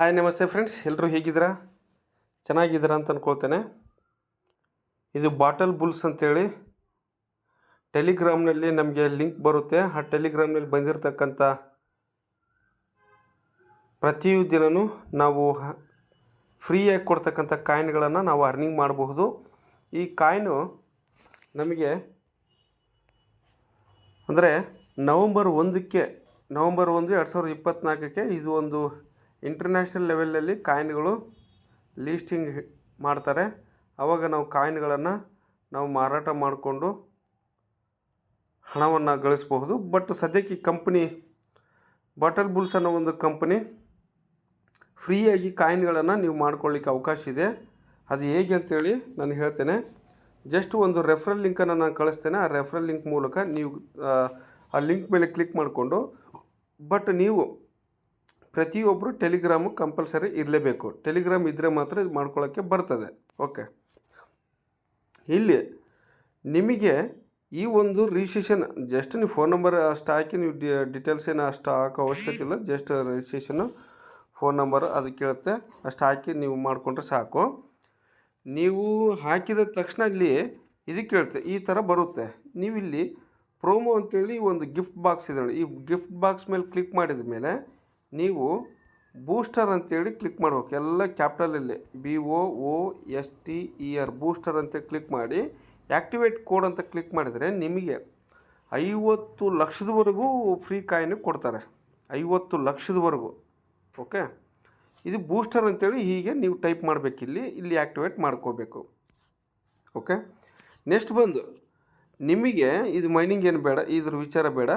Hi ನಮಸ್ತೆ friends ಎಲ್ಲರೂ ಹೇಗಿದ್ದೀರಾ? ಚೆನ್ನಾಗಿದ್ದೀರಾ ಅಂತ ಅಂದ್ಕೊಳ್ತೇನೆ ಇದು ಬಾಟಲ್ ಬುಲ್ಸ್ ಅಂತೇಳಿ. ಟೆಲಿಗ್ರಾಮ್ನಲ್ಲಿ ನಮಗೆ ಲಿಂಕ್ ಬರುತ್ತೆ. ಆ ಟೆಲಿಗ್ರಾಮ್ನಲ್ಲಿ ಬಂದಿರತಕ್ಕಂಥ ಪ್ರತಿ ದಿನವೂ ನಾವು ಫ್ರೀಯಾಗಿ ಕೊಡ್ತಕ್ಕಂಥ ಕಾಯಿನ್ಗಳನ್ನು ನಾವು ಅರ್ನಿಂಗ್ ಮಾಡಬಹುದು. ಈ ಕಾಯಿನು ನಮಗೆ ಅಂದರೆ ನವಂಬರ್ ಒಂದಕ್ಕೆ, ನವಂಬರ್ ಒಂದು ಎರಡು ಸಾವಿರದ ಇಪ್ಪತ್ತ್ನಾಲ್ಕಕ್ಕೆ ಇದು ಒಂದು ಇಂಟರ್ನ್ಯಾಷನಲ್ ಲೆವೆಲಲ್ಲಿ ಕಾಯಿನ್ಗಳು ಲೀಸ್ಟಿಂಗ್ ಮಾಡ್ತಾರೆ. ಆವಾಗ ನಾವು ಕಾಯಿನ್ಗಳನ್ನು ನಾವು ಮಾರಾಟ ಮಾಡಿಕೊಂಡು ಹಣವನ್ನು ಗಳಿಸಬಹುದು. ಬಟ್ ಸದ್ಯಕ್ಕೆ ಈ ಕಂಪ್ನಿ ಬಾಟಲ್ ಬುಲ್ಸ್ ಅನ್ನೋ ಒಂದು ಕಂಪನಿ ಫ್ರೀಯಾಗಿ ಕಾಯಿನ್ಗಳನ್ನು ನೀವು ಮಾಡ್ಕೊಳ್ಳಿಕ್ಕೆ ಅವಕಾಶ ಇದೆ. ಅದು ಹೇಗೆ ಅಂತೇಳಿ ನಾನು ಹೇಳ್ತೇನೆ. ಜಸ್ಟ್ ಒಂದು ರೆಫ್ರಲ್ ಲಿಂಕನ್ನು ನಾನು ಕಳಿಸ್ತೇನೆ. ಆ ರೆಫ್ರಲ್ ಲಿಂಕ್ ಮೂಲಕ ನೀವು ಆ, ಆ ಲಿಂಕ್ ಮೇಲೆ ಕ್ಲಿಕ್ ಮಾಡಿಕೊಂಡು ಬಟ್ ನೀವು ಪ್ರತಿಯೊಬ್ಬರು ಟೆಲಿಗ್ರಾಮು ಕಂಪಲ್ಸರಿ ಇರಲೇಬೇಕು. ಟೆಲಿಗ್ರಾಮ್ ಇದ್ದರೆ ಮಾತ್ರ ಇದು ಮಾಡ್ಕೊಳ್ಳೋಕ್ಕೆ ಬರ್ತದೆ. ಓಕೆ ಇಲ್ಲಿ ನಿಮಗೆ ಈ ಒಂದು ರಿಜಿಸ್ಟ್ರೇಷನ್ ಜಸ್ಟ್ ನೀವು ಫೋನ್ ನಂಬರ್ ಅಷ್ಟು ಹಾಕಿ, ನೀವು ಡಿ ಡೀಟೇಲ್ಸ್ ಏನು ಅಷ್ಟು ಹಾಕೋ ಅವಶ್ಯಕತೆ ಇಲ್ಲ. ಜಸ್ಟ್ ರಿಜಿಸ್ಟ್ರೇಷನ್ನು ಫೋನ್ ನಂಬರ್ ಅದು ಕೇಳುತ್ತೆ. ಅಷ್ಟು ಹಾಕಿ ನೀವು ಮಾಡಿಕೊಂಡ್ರೆ ಸಾಕು. ನೀವು ಹಾಕಿದ ತಕ್ಷಣ ಇಲ್ಲಿ ಇದು ಕೇಳುತ್ತೆ. ಈ ಥರ ಬರುತ್ತೆ. ನೀವು ಇಲ್ಲಿ ಪ್ರೋಮೋ ಅಂತೇಳಿ ಒಂದು ಗಿಫ್ಟ್ ಬಾಕ್ಸ್ ಇದೆ ಈ ಗಿಫ್ಟ್ ಬಾಕ್ಸ್ ಮೇಲೆ ಕ್ಲಿಕ್ ಮಾಡಿದ ಮೇಲೆ ನೀವು ಬೂಸ್ಟರ್ ಅಂತೇಳಿ ಕ್ಲಿಕ್ ಮಾಡ್ಬೇಕು. ಎಲ್ಲ ಕ್ಯಾಪಿಟಲಲ್ಲಿ B O O S T E R booster ಅಂತ ಕ್ಲಿಕ್ ಮಾಡಿ ಆ್ಯಕ್ಟಿವೇಟ್ ಕೋಡ್ ಅಂತ ಕ್ಲಿಕ್ ಮಾಡಿದರೆ ನಿಮಗೆ ಐವತ್ತು ಲಕ್ಷದವರೆಗೂ ಫ್ರೀ ಕಾಯಿನ್ ಕೊಡ್ತಾರೆ. ಐವತ್ತು ಲಕ್ಷದವರೆಗೂ. ಓಕೆ? ಇದು ಬೂಸ್ಟರ್ ಅಂತೇಳಿ ಹೀಗೆ ನೀವು ಟೈಪ್ ಮಾಡಬೇಕಿಲ್ಲಿ ಇಲ್ಲಿ. ಆ್ಯಕ್ಟಿವೇಟ್ ಮಾಡ್ಕೋಬೇಕು. ಓಕೆ? ನೆಕ್ಸ್ಟ್ ಬಂದು, ನಿಮಗೆ ಇದು ಮೈನಿಂಗ್ ಏನು ಬೇಡ, ಇದ್ರ ವಿಚಾರ ಬೇಡ.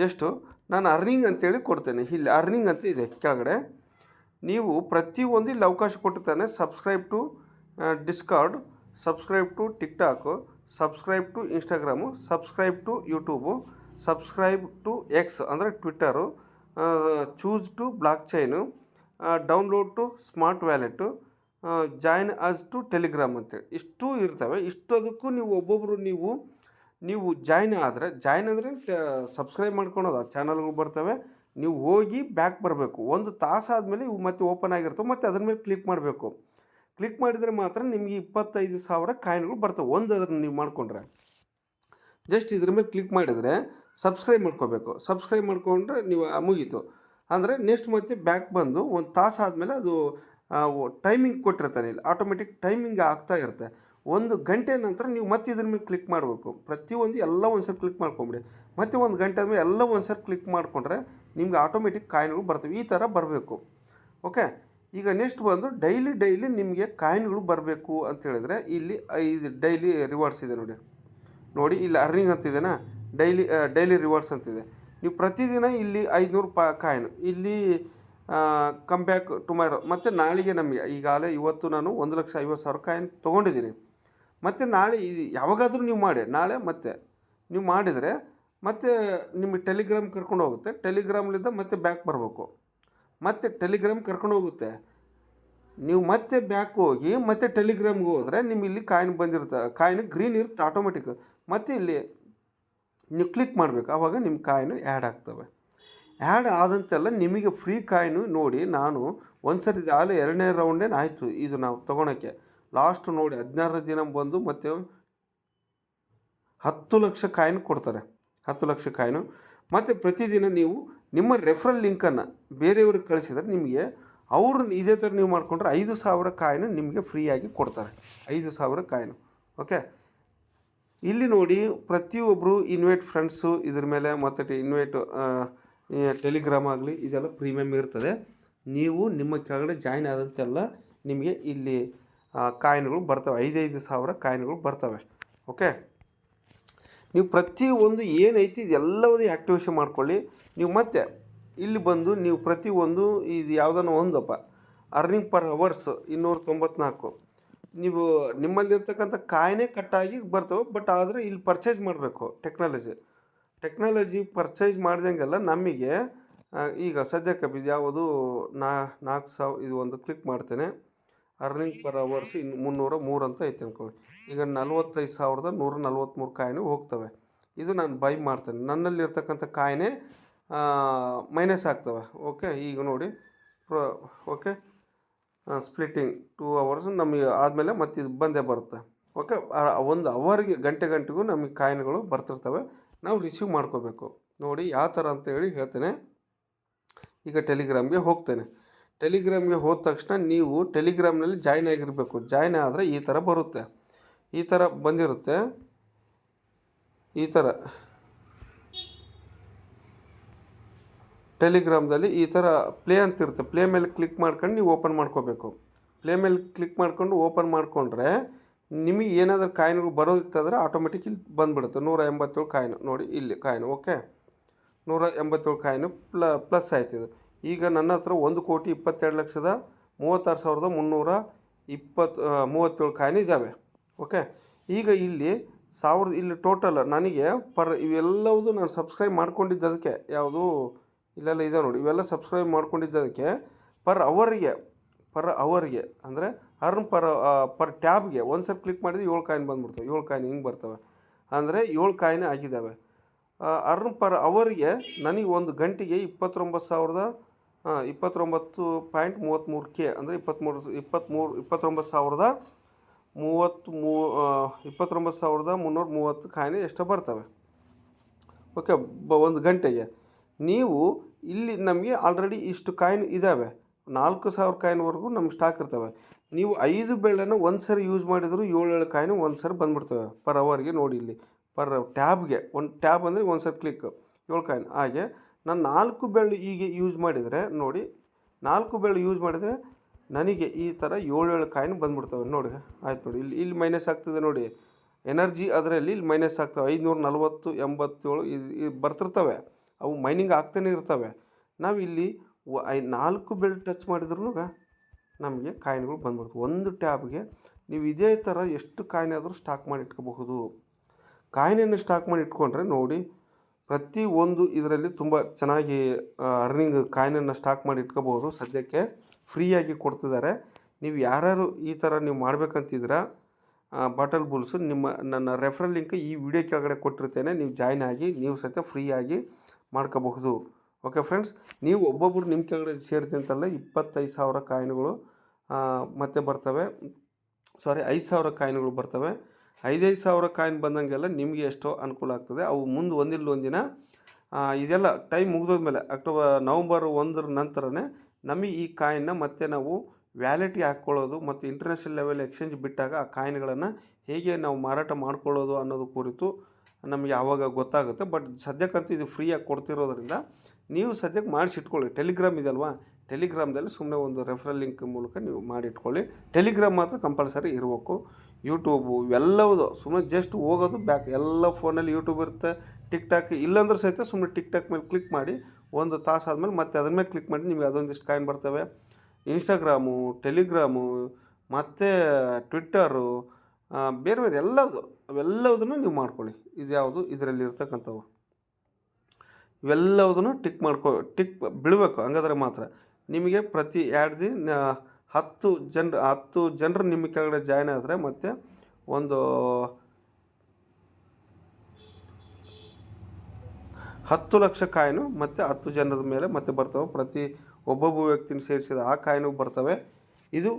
ಜಸ್ಟು ನಾನು ಅರ್ನಿಂಗ್ ಅಂತೇಳಿ ಕೊಡ್ತೇನೆ. ಇಲ್ಲಿ ಅರ್ನಿಂಗ್ ಅಂತ ಇದೆ ಕೆಳಗಡೆ. ನೀವು ಪ್ರತಿಯೊಂದು ಇಲ್ಲಿ ಅವಕಾಶ ಕೊಟ್ಟಿರ್ತಾನೆ subscribe to Discord subscribe to TikTok subscribe to Instagram subscribe to YouTube subscribe to X ಅಂದರೆ Twitter choose to blockchain download to smart wallet join us to Telegram ಅಂತೇಳಿ. ಇಷ್ಟು ಇರ್ತವೆ. ಇಷ್ಟದಕ್ಕೂ ನೀವು ಒಬ್ಬೊಬ್ಬರು ನೀವು ನೀವು ಜಾಯ್ನ್ ಆದರೆ ಜಾಯ್ನ್ ಅಂದರೆ ಸಬ್ಸ್ಕ್ರೈಬ್ ಮಾಡ್ಕೊಳೋದು. ಆ ಚಾನಲ್ಗಳು ಬರ್ತವೆ. ನೀವು ಹೋಗಿ ಬ್ಯಾಕ್ ಬರಬೇಕು. ಒಂದು ತಾಸಾದಮೇಲೆ ಇವು ಮತ್ತೆ ಓಪನ್ ಆಗಿರ್ತವೆ. ಮತ್ತು ಅದ್ರ ಮೇಲೆ ಕ್ಲಿಕ್ ಮಾಡಬೇಕು. ಕ್ಲಿಕ್ ಮಾಡಿದರೆ ಮಾತ್ರ ನಿಮಗೆ ಇಪ್ಪತ್ತೈದು ಸಾವಿರ ಕಾಯಿನ್ಗಳು ಬರ್ತವೆ. ಒಂದು ಅದನ್ನು ನೀವು ಮಾಡಿಕೊಂಡ್ರೆ. ಜಸ್ಟ್ ಇದ್ರ ಮೇಲೆ ಕ್ಲಿಕ್ ಮಾಡಿದರೆ ಸಬ್ಸ್ಕ್ರೈಬ್ ಮಾಡ್ಕೋಬೇಕು. ಸಬ್ಸ್ಕ್ರೈಬ್ ಮಾಡ್ಕೊಂಡ್ರೆ ನೀವು ಮುಗೀತು. ಅಂದರೆ ನೆಕ್ಸ್ಟ್ ಮತ್ತೆ ಬ್ಯಾಕ್ ಬಂದು ಒಂದು ತಾಸು ಆದಮೇಲೆ ಅದು ಟೈಮಿಂಗ್ ಕೊಟ್ಟಿರ್ತಾನೆ. ಇಲ್ಲಿ ಆಟೋಮೆಟಿಕ್ ಟೈಮಿಂಗ್ ಆಗ್ತಾ ಇರುತ್ತೆ. ಒಂದು ಗಂಟೆ ನಂತರ ನೀವು ಮತ್ತೆ ಇದ್ರ ಮೇಲೆ ಕ್ಲಿಕ್ ಮಾಡಬೇಕು. ಪ್ರತಿಯೊಂದು ಎಲ್ಲ ಒಂದು ಸರ್ ಕ್ಲಿಕ್ ಮಾಡ್ಕೊಂಬಿಡಿ. ಮತ್ತೆ ಒಂದು ಗಂಟೆ ಆದಮೇಲೆ ಎಲ್ಲ ಒಂದು ಸರ್ ಕ್ಲಿಕ್ ಮಾಡಿಕೊಂಡ್ರೆ ನಿಮ್ಗೆ ಆಟೋಮೆಟಿಕ್ ಕಾಯಿನ್ಗಳು ಬರ್ತವೆ. ಈ ಥರ ಬರಬೇಕು. ಓಕೆ ಈಗ ನೆಕ್ಸ್ಟ್ ಬಂದು ಡೈಲಿ ಡೈಲಿ ನಿಮಗೆ ಕಾಯಿನ್ಗಳು ಬರಬೇಕು ಅಂತ ಹೇಳಿದ್ರೆ ಇಲ್ಲಿ ಐದು ಡೈಲಿ ರಿವಾರ್ಡ್ಸ್ ಇದೆ ನೋಡಿ. ನೋಡಿ, ಇಲ್ಲಿ ಅರ್ನಿಂಗ್ ಅಂತಿದೆನಾ ಡೈಲಿ ಡೈಲಿ ರಿವಾರ್ಡ್ಸ್ ಅಂತಿದೆ ನೀವು ಪ್ರತಿದಿನ ಇಲ್ಲಿ ಐದುನೂರು ಪಾ, ಕಾಯಿನ್. ಇಲ್ಲಿ ಕಮ್ ಬ್ಯಾಕ್ ಟುಮಾರೋ ಮತ್ತು ನಾಳೆಗೆ ನಮಗೆ, ಈಗಾಗಲೇ ಇವತ್ತು ನಾನು ಒಂದು ಲಕ್ಷ ಐವತ್ತು ಸಾವಿರ ಕಾಯಿನ್ ತೊಗೊಂಡಿದ್ದೀನಿ. ಮತ್ತು ನಾಳೆ ಯಾವಾಗಾದರೂ ನೀವು ಮಾಡಿ, ನಾಳೆ ಮತ್ತೆ ನೀವು ಮಾಡಿದರೆ ಮತ್ತೆ ನಿಮಗೆ ಟೆಲಿಗ್ರಾಮ್ ಕರ್ಕೊಂಡು ಹೋಗುತ್ತೆ. ಟೆಲಿಗ್ರಾಮ್ಲಿಂದ ಮತ್ತೆ ಬ್ಯಾಕ್ ಬರಬೇಕು. ಮತ್ತೆ ಟೆಲಿಗ್ರಾಮ್ ಕರ್ಕೊಂಡು ಹೋಗುತ್ತೆ. ನೀವು ಮತ್ತೆ ಬ್ಯಾಕ್ ಹೋಗಿ ಮತ್ತೆ ಟೆಲಿಗ್ರಾಮ್ಗೆ ಹೋದರೆ ನಿಮ್ಗೆ ಇಲ್ಲಿ ಕಾಯಿನ್ ಬಂದಿರುತ್ತೆ ಕಾಯಿನ್ ಗ್ರೀನ್ ಇರುತ್ತೆ ಆಟೋಮೆಟಿಕ್ ಮತ್ತೆ ಇಲ್ಲಿ ನೀವು ಕ್ಲಿಕ್ ಮಾಡಬೇಕು. ಆವಾಗ ನಿಮ್ಮ ಕಾಯಿನು ಆ್ಯಡ್ ಆಗ್ತವೆ. ಆ್ಯಡ್ ಆದಂತೆಲ್ಲ ನಿಮಗೆ ಫ್ರೀ ಕಾಯಿನು ನೋಡಿ ನಾನು ಒಂದು ಸರಿ ಆಗಲೇ ಎರಡನೇ ರೌಂಡೇನು ಆಯಿತು ಇದು ನಾವು ತೊಗೊಳಕ್ಕೆ ಲಾಸ್ಟ್ ನೋಡಿ ಹದಿನಾರನೇ ದಿನ ಬಂದು ಮತ್ತೆ ಹತ್ತು ಲಕ್ಷ ಕಾಯಿನ್ ಕೊಡ್ತಾರೆ. ಹತ್ತು ಲಕ್ಷ ಕಾಯಿನು. ಮತ್ತು ಪ್ರತಿದಿನ ನೀವು ನಿಮ್ಮ ರೆಫರಲ್ ಲಿಂಕನ್ನು ಬೇರೆಯವ್ರಿಗೆ ಕಳಿಸಿದರೆ ನಿಮಗೆ ಅವರು ಇದೇ ಥರ ನೀವು ಮಾಡಿಕೊಂಡ್ರೆ ಐದು ಸಾವಿರ ಕಾಯಿನು ನಿಮಗೆ ಫ್ರೀಯಾಗಿ ಕೊಡ್ತಾರೆ. ಐದು ಸಾವಿರ ಕಾಯಿನು. ಓಕೆ? ಇಲ್ಲಿ ನೋಡಿ ಪ್ರತಿಯೊಬ್ಬರು ಇನ್ವೈಟ್ ಫ್ರೆಂಡ್ಸು ಇದ್ರ ಮೇಲೆ ಮತ್ತೆ ಇನ್ವೈಟ್ ಟೆಲಿಗ್ರಾಮ್ ಆಗಲಿ ಇದೆಲ್ಲ ಪ್ರೀಮಿಯಮ್ ಇರ್ತದೆ. ನೀವು ನಿಮ್ಮ ಕೆಳಗಡೆ ಜಾಯ್ನ್ ಆದಂತೆಲ್ಲ ನಿಮಗೆ ಇಲ್ಲಿ ಕಾಯಿನ್ಗಳು ಬರ್ತವೆ. ಐದೈದು ಸಾವಿರ ಕಾಯಿನ್ಗಳು ಬರ್ತವೆ. ಓಕೆ? ನೀವು ಪ್ರತಿ ಒಂದು ಏನೈತಿ ಇದೆಲ್ಲವೂ ಆ್ಯಕ್ಟಿವೇಷನ್ ಮಾಡ್ಕೊಳ್ಳಿ. ನೀವು ಮತ್ತೆ ಇಲ್ಲಿ ಬಂದು ನೀವು ಪ್ರತಿ ಒಂದು ಇದು ಯಾವುದನ್ನು ಒಂದಪ್ಪ, ಅರ್ನಿಂಗ್ ಪರ್ ಅವರ್ಸ್ ಇನ್ನೂರ ತೊಂಬತ್ನಾಲ್ಕು. ನೀವು ನಿಮ್ಮಲ್ಲಿರ್ತಕ್ಕಂಥ ಕಾಯಿನೇ ಕಟ್ಟಾಗಿ ಬರ್ತವೆ, ಬಟ್ ಆದರೆ ಇಲ್ಲಿ ಪರ್ಚೇಸ್ ಮಾಡಬೇಕು ಟೆಕ್ನಾಲಜಿ. ಟೆಕ್ನಾಲಜಿ ಪರ್ಚೇಸ್ ಮಾಡಿದಂಗೆಲ್ಲ ನಮಗೆ ಈಗ ಸದ್ಯಕ್ಕೆ ಇದು ಯಾವುದು ನಾ ನಾಲ್ಕು ಸಾವಿರ ಇದು ಒಂದು ಕ್ಲಿಕ್ ಮಾಡ್ತೇನೆ. ಅರ್ನಿಂಗ್ ಪರ್ ಅವರ್ಸ್ ಇನ್ನು ಮುನ್ನೂರ, ಮೂರು ಅಂತ ಐತೆ ಅಂದ್ಕೊಳ್ಳಿ ಈಗ ನಲ್ವತ್ತೈದು ಸಾವಿರದ ನೂರ ನಲ್ವತ್ತ್ಮೂರು ಕಾಯಿನು ಹೋಗ್ತವೆ. ಇದು ನಾನು ಬೈ ಮಾಡ್ತೇನೆ. ನನ್ನಲ್ಲಿರ್ತಕ್ಕಂಥ ಕಾಯಿನೇ ಮೈನಸ್ ಆಗ್ತವೆ. ಓಕೆ, ಈಗ ನೋಡಿ. ಓಕೆ. ಸ್ಪ್ಲಿಟ್ಟಿಂಗ್ ಟೂ ಅವರ್ಸ್ ನಮಗೆ ಆದಮೇಲೆ ಮತ್ತೆ ಇದು ಬಂದೇ ಬರುತ್ತೆ. ಓಕೆ ಒಂದು ಅವರ್ಗೆ, ಗಂಟೆ ಗಂಟೆಗೂ ನಮಗೆ ಕಾಯಿನ್ಗಳು ಬರ್ತಿರ್ತವೆ. ನಾವು ರಿಸೀವ್ ಮಾಡ್ಕೋಬೇಕು. ನೋಡಿ, ಯಾವ ಥರ ಅಂತ ಹೇಳಿ ಹೇಳ್ತೇನೆ. ಈಗ ಟೆಲಿಗ್ರಾಮ್ಗೆ ಹೋಗ್ತೇನೆ. ಟೆಲಿಗ್ರಾಮ್ಗೆ ಹೋದ ತಕ್ಷಣ ನೀವು ಟೆಲಿಗ್ರಾಮ್ನಲ್ಲಿ ಜಾಯ್ನ್ ಆಗಿರಬೇಕು. ಜಾಯ್ನ್ ಆದರೆ ಈ ಥರ ಬರುತ್ತೆ. ಈ ಥರ ಬಂದಿರುತ್ತೆ. ಈ ಥರ. ಟೆಲಿಗ್ರಾಮ್ದಲ್ಲಿ ಈ ಥರ ಪ್ಲೇ ಅಂತಿರುತ್ತೆ ಪ್ಲೇ ಮೇಲೆ ಕ್ಲಿಕ್ ಮಾಡ್ಕೊಂಡು ನೀವು ಓಪನ್ ಮಾಡ್ಕೋಬೇಕು. ಪ್ಲೇ ಮೇಲೆ ಕ್ಲಿಕ್ ಮಾಡ್ಕೊಂಡು ಓಪನ್ ಮಾಡಿಕೊಂಡ್ರೆ ನಿಮಗೆ ಏನಾದರೂ ಕಾಯಿನ್ಗಳು ಬರೋದಿತ್ತಂದರೆ ಆಟೋಮೆಟಿಕ್ ಇಲ್ಲಿ ಬಂದುಬಿಡುತ್ತೆ. ನೂರ ಎಂಬತ್ತೇಳು ಕಾಯಿನು. ನೋಡಿ ಇಲ್ಲಿ ಕಾಯಿನು, ಓಕೆ? ನೂರ ಎಂಬತ್ತೇಳು ಕಾಯಿನು ಪ್ಲ, ಪ್ಲಸ್ ಆಯ್ತು ಇದು. ಈಗ ನನ್ನ ಹತ್ರ ಒಂದು ಕೋಟಿ ಇಪ್ಪತ್ತೆರಡು ಲಕ್ಷದ ಮೂವತ್ತಾರು ಸಾವಿರದ ಮುನ್ನೂರ ಇಪ್ಪತ್ತು ಮೂವತ್ತೇಳು ಕಾಯಿನ್ ಇದ್ದಾವೆ ಓಕೆ? ಈಗ ಇಲ್ಲಿ ಸಾವಿರದ, ಇಲ್ಲಿ ಟೋಟಲ್ ನನಗೆ ಪರ್, ಇವೆಲ್ಲವುದು ನಾನು ಸಬ್ಸ್ಕ್ರೈಬ್ ಮಾಡ್ಕೊಂಡಿದ್ದದಕ್ಕೆ ಯಾವುದು? ಇಲ್ಲೆಲ್ಲ ಇದೆ ನೋಡಿ. ಇವೆಲ್ಲ ಸಬ್ಸ್ಕ್ರೈಬ್ ಮಾಡ್ಕೊಂಡಿದ್ದದಕ್ಕೆ ಪರ್ ಅವರಿಗೆ ಪರ್ ಅವರಿಗೆ, ಅಂದರೆ ಅರ್ನ್ ಪರ್ ಪರ್ ಟ್ಯಾಬ್ಗೆ ಒಂದು ಸಲ ಕ್ಲಿಕ್ ಮಾಡಿದ್ರೆ ಏಳು ಕಾಯಿನ್ ಬಂದುಬಿಡ್ತವೆ. ಏಳು ಕಾಯಿನ್ ಹಿಂಗೆ ಬರ್ತವೆ. ಅಂದರೆ ಏಳು ಕಾಯಿನ್ ಆಗಿದ್ದಾವೆ. ಅರ್ನ್ ಪರ್ ಅವರಿಗೆ ನನಗೆ ಒಂದು ಗಂಟೆಗೆ ಇಪ್ಪತ್ತೊಂಬತ್ತು ಸಾವಿರದ ಇಪ್ಪತ್ತೊಂಬತ್ತು ಪಾಯಿಂಟ್ ಮೂವತ್ತ್ಮೂರು ಕೆ ಅಂದರೆ ಇಪ್ಪತ್ತ್ಮೂರು ಇಪ್ಪತ್ತ್ಮೂರು ಇಪ್ಪತ್ತೊಂಬತ್ತು ಸಾವಿರದ ಮೂವತ್ತ್ಮೂ ಇಪ್ಪತ್ತೊಂಬತ್ತು ಸಾವಿರದ ಮುನ್ನೂರ ಮೂವತ್ತು ಕಾಯಿನ್ ಎಷ್ಟೋ ಬರ್ತವೆ. ಓಕೆ ಬ, ಒಂದು ಗಂಟೆಗೆ. ನೀವು ಇಲ್ಲಿ ನಮಗೆ ಆಲ್ರೆಡಿ ಇಷ್ಟು ಕಾಯಿನ್ ಇದ್ದಾವೆ ನಾಲ್ಕು ಸಾವಿರ ಕಾಯಿನ್ವರೆಗೂ ನಮ್ಗೆ ಸ್ಟಾಕ್ ಇರ್ತವೆ. ನೀವು ಐದು ಬೆಳೆನ ಒಂದು ಸರಿ ಯೂಸ್ ಮಾಡಿದರೂ ಏಳು ಏಳು ಕಾಯಿನು ಒಂದು ಸರಿ ಬಂದ್ಬಿಡ್ತವೆ ಪರ್ ಅವರ್ಗೆ ನೋಡಿ ಇಲ್ಲಿ. ಪರ್ ಟ್ಯಾಬ್ಗೆ ಒಂದು ಟ್ಯಾಬ್ ಅಂದರೆ ಒಂದು ಸರಿ ಕ್ಲಿಕ್ ಏಳು ಕಾಯಿನ್ ಹಾಗೆ ನಾನು ನಾಲ್ಕು ಬೆಳ್ಳು ಹೀಗೆ ಯೂಸ್ ಮಾಡಿದರೆ ನೋಡಿ, ನಾಲ್ಕು ಬೆಳ್ಳು ಯೂಸ್ ಮಾಡಿದರೆ ನನಗೆ ಈ ಥರ ಏಳು ಏಳು ಕಾಯಿನ್ ಬಂದ್ಬಿಡ್ತವೆ ನೋಡಿ, ಆಯ್ತು ನೋಡಿ. ಇಲ್ಲಿ ಇಲ್ಲಿ ಮೈನಸ್ ಆಗ್ತದೆ ನೋಡಿ. ಎನರ್ಜಿ ಅದರಲ್ಲಿ ಇಲ್ಲಿ ಮೈನಸ್ ಆಗ್ತವೆ. ಐದುನೂರ ನಲವತ್ತು, ಎಂಬತ್ತೇಳು ಇದು ಬರ್ತಿರ್ತವೆ. ಅವು ಮೈನಿಂಗ್ ಆಗ್ತಾನೆ ಇರ್ತವೆ. ನಾವು ಇಲ್ಲಿ ನಾಲ್ಕು ಬೆಲ್ ಟಚ್ ಮಾಡಿದ್ರೂ ನಮಗೆ ಕಾಯಿನ್ಗಳು ಬಂದ್ಬಿಡ್ತವೆ. ಒಂದು ಟ್ಯಾಬ್ಗೆ ನೀವು ಇದೇ ಥರ ಎಷ್ಟು ಕಾಯಿನ್ ಆದರೂ ಸ್ಟಾಕ್ ಮಾಡಿ ಇಟ್ಕೋಬಹುದು. ಕಾಯಿನನ್ನು ಸ್ಟಾಕ್ ಮಾಡಿ ಇಟ್ಕೊಂಡ್ರೆ ನೋಡಿ ಪ್ರತಿ ಒಂದು ಇದರಲ್ಲಿ ತುಂಬ ಚೆನ್ನಾಗಿ ಅರ್ನಿಂಗ್ ಕಾಯಿನನ್ನು ಸ್ಟಾಕ್ ಮಾಡಿ ಇಟ್ಕೋಬೋದು ಸದ್ಯಕ್ಕೆ ಫ್ರೀಯಾಗಿ ಕೊಡ್ತಿದ್ದಾರೆ. ನೀವು ಯಾರ್ಯಾರು ಈ ಥರ ನೀವು ಮಾಡಬೇಕಂತಿದ್ದೀರಾ ಬಾಟಲ್ ಬುಲ್ಸು ನಿಮ್ಮ, ನನ್ನ ರೆಫರಲ್ ಲಿಂಕ್ ಈ ವಿಡಿಯೋ ಕೆಳಗಡೆ ಕೊಟ್ಟಿರ್ತೇನೆ. ನೀವು ಜಾಯ್ನ್ ಆಗಿ, ನೀವು ಸಹಿತ ಫ್ರೀಯಾಗಿ ಮಾಡ್ಕೋಬಹುದು. ಓಕೆ ಫ್ರೆಂಡ್ಸ್ ನೀವು ಒಬ್ಬೊಬ್ಬರು ನಿಮ್ಮ ಕೆಳಗಡೆ ಸೇರ್ತೀನಿ ಅಂತಲ್ಲ ಇಪ್ಪತ್ತೈದು ಸಾವಿರ ಕಾಯಿನ್ಗಳು ಮತ್ತೆ ಬರ್ತವೆ. ಸಾರಿ ಐದು ಸಾವಿರ ಕಾಯಿನ್ಗಳು ಬರ್ತವೆ. ಐದೈದು ಸಾವಿರ ಕಾಯಿನ್ ಬಂದಂಗೆಲ್ಲ ನಿಮಗೆ ಎಷ್ಟೋ ಅನುಕೂಲ ಆಗ್ತದೆ. ಅವು ಮುಂದೆ ಒಂದಿಲ್ಲ ಒಂದಿನ ಇದೆಲ್ಲ ಟೈಮ್ ಮುಗಿದೋದ್ಮೇಲೆ ಅಕ್ಟೋಬರ್, ನವಂಬರ್ ಒಂದರ ನಂತರನೇ ನಮಗೆ ಈ ಕಾಯಿನ್ನ ಮತ್ತೆ ನಾವು ವ್ಯಾಲಿಟಿ ಹಾಕ್ಕೊಳ್ಳೋದು ಮತ್ತು ಇಂಟರ್ನ್ಯಾಷನಲ್ ಲೆವೆಲ್ ಎಕ್ಸ್ಚೇಂಜ್ ಬಿಟ್ಟಾಗ ಆ ಕಾಯಿನ್ಗಳನ್ನು ಹೇಗೆ ನಾವು ಮಾರಾಟ ಮಾಡ್ಕೊಳ್ಳೋದು ಅನ್ನೋದು ಕುರಿತು ನಮಗೆ ಆವಾಗ ಗೊತ್ತಾಗುತ್ತೆ. ಬಟ್ ಸದ್ಯಕ್ಕಂತೂ ಇದು ಫ್ರೀಯಾಗಿ ಕೊಡ್ತಿರೋದ್ರಿಂದ ನೀವು ಸದ್ಯಕ್ಕೆ ಮಾಡಿಸಿಟ್ಕೊಳ್ಳಿ. ಟೆಲಿಗ್ರಾಮ್ ಇದಲ್ವಾ ಟೆಲಿಗ್ರಾಮ್ದಲ್ಲಿ ಸುಮ್ಮನೆ ಒಂದು ರೆಫರಲ್ ಲಿಂಕ್ ಮೂಲಕ ನೀವು ಮಾಡಿಟ್ಕೊಳ್ಳಿ. ಟೆಲಿಗ್ರಾಮ್ ಮಾತ್ರ ಕಂಪಲ್ಸರಿ ಇರಬೇಕು. ಯೂಟ್ಯೂಬು ಇವೆಲ್ಲವುದು ಸುಮ್ಮನೆ ಜಸ್ಟ್ ಹೋಗೋದು ಬ್ಯಾಕ್ ಎಲ್ಲ ಫೋನಲ್ಲಿ ಯೂಟ್ಯೂಬ್ ಇರುತ್ತೆ ಟಿಕ್ ಟಾಕ್ ಇಲ್ಲಾಂದ್ರೆ ಸಹಿತ ಸುಮ್ಮನೆ ಟಿಕ್ ಟಾಕ್ ಮೇಲೆ ಕ್ಲಿಕ್ ಮಾಡಿ ಒಂದು ತಾಸು ಆದಮೇಲೆ ಮತ್ತೆ ಅದ್ರ ಮೇಲೆ ಕ್ಲಿಕ್ ಮಾಡಿ ನಿಮಗೆ ಅದೊಂದಿಷ್ಟು ಕಾಯಿನ್ ಬರ್ತವೆ. ಇನ್ಸ್ಟಾಗ್ರಾಮು ಟೆಲಿಗ್ರಾಮು ಮತ್ತು ಟ್ವಿಟ್ಟರು ಬೇರೆ ಬೇರೆ ಎಲ್ಲದು ಅವೆಲ್ಲವುದನ್ನು ನೀವು ಮಾಡ್ಕೊಳ್ಳಿ. ಇದ್ಯಾವುದು ಇದರಲ್ಲಿ ಇರ್ತಕ್ಕಂಥವು. ಇವೆಲ್ಲವುದನ್ನು ಟಿಕ್ ಮಾಡ್ಕೊ ಟಿಕ್ ಬೀಳಬೇಕು. ಹಂಗಾದ್ರೆ ಮಾತ್ರ ನಿಮಗೆ ಪ್ರತಿ ಎರಡು ದಿನ ಹತ್ತು ಜನರು ಹತ್ತು ಜನರು ನಿಮ್ಮ ಕೆಳಗಡೆ ಜಾಯ್ನ್ ಆದರೆ ಮತ್ತೆ ಒಂದು ಹತ್ತು ಲಕ್ಷ ಕಾಯಿನು ಮತ್ತು ಹತ್ತು ಜನರ ಮೇಲೆ ಮತ್ತೆ ಬರ್ತವೆ. ಪ್ರತಿ ಒಬ್ಬೊಬ್ಬ ವ್ಯಕ್ತಿನ ಸೇರಿಸಿದ ಆ ಕಾಯಿನು ಬರ್ತವೆ. ಇದು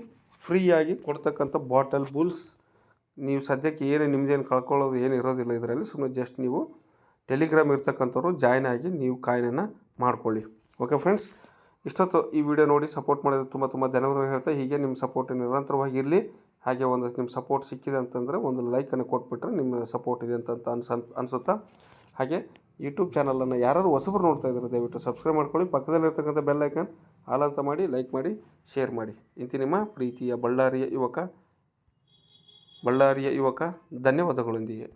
ಫ್ರೀಯಾಗಿ ಕೊಡ್ತಕ್ಕಂಥ ಬಾಟಲ್ ಬುಲ್ಸ್. ನೀವು ಸದ್ಯಕ್ಕೆ ಏನು ನಿಮ್ಮದೇನು ಕಳ್ಕೊಳ್ಳೋದು ಏನು ಇರೋದಿಲ್ಲ ಇದರಲ್ಲಿ. ಸುಮ್ಮನೆ ಜಸ್ಟ್ ನೀವು ಟೆಲಿಗ್ರಾಮ್ ಇರ್ತಕ್ಕಂಥವ್ರು ಜಾಯ್ನ್ ಆಗಿ ನೀವು ಕಾಯಿನನ್ನು ಮಾಡ್ಕೊಳ್ಳಿ. ಓಕೆ ಫ್ರೆಂಡ್ಸ್ ಇಷ್ಟೊತ್ತು ಈ ವಿಡಿಯೋ ನೋಡಿ ಸಪೋರ್ಟ್ ಮಾಡಿದ್ರೆ ತುಂಬ ತುಂಬ ಧನ್ಯವಾದಗಳು ಹೇಳ್ತಾ ಹೀಗೆ ನಿಮ್ಮ ಸಪೋರ್ಟ್ ನಿರಂತರವಾಗಿರಲಿ. ಹಾಗೆ ಒಂದು ನಿಮ್ಮ ಸಪೋರ್ಟ್ ಸಿಕ್ಕಿದೆ ಅಂತಂದರೆ ಒಂದು ಲೈಕನ್ನು ಕೊಟ್ಬಿಟ್ರೆ ನಿಮ್ಮ ಸಪೋರ್ಟ್ ಇದೆ ಅಂತ ಅನ್ಸ ಅನಿಸುತ್ತಾ? ಹಾಗೆ ಯೂಟ್ಯೂಬ್ ಚಾನಲನ್ನು ಯಾರು ಹೊಸಬ್ರು ನೋಡ್ತಾ ಇದ್ದಾರೆ ದಯವಿಟ್ಟು ಸಬ್ಸ್ಕ್ರೈಬ್ ಮಾಡ್ಕೊಳ್ಳಿ. ಪಕ್ಕದಲ್ಲಿರ್ತಕ್ಕಂಥ ಬೆಲ್ ಐಕನ್ ಆಲ್ ಅಂತ ಮಾಡಿ ಲೈಕ್ ಮಾಡಿ ಶೇರ್ ಮಾಡಿ. ಇಂತಿ ನಿಮ್ಮ ಪ್ರೀತಿಯ ಬಳ್ಳಾರಿಯ ಯುವಕ ಬಳ್ಳಾರಿಯ ಯುವಕ ಧನ್ಯವಾದಗಳೊಂದಿಗೆ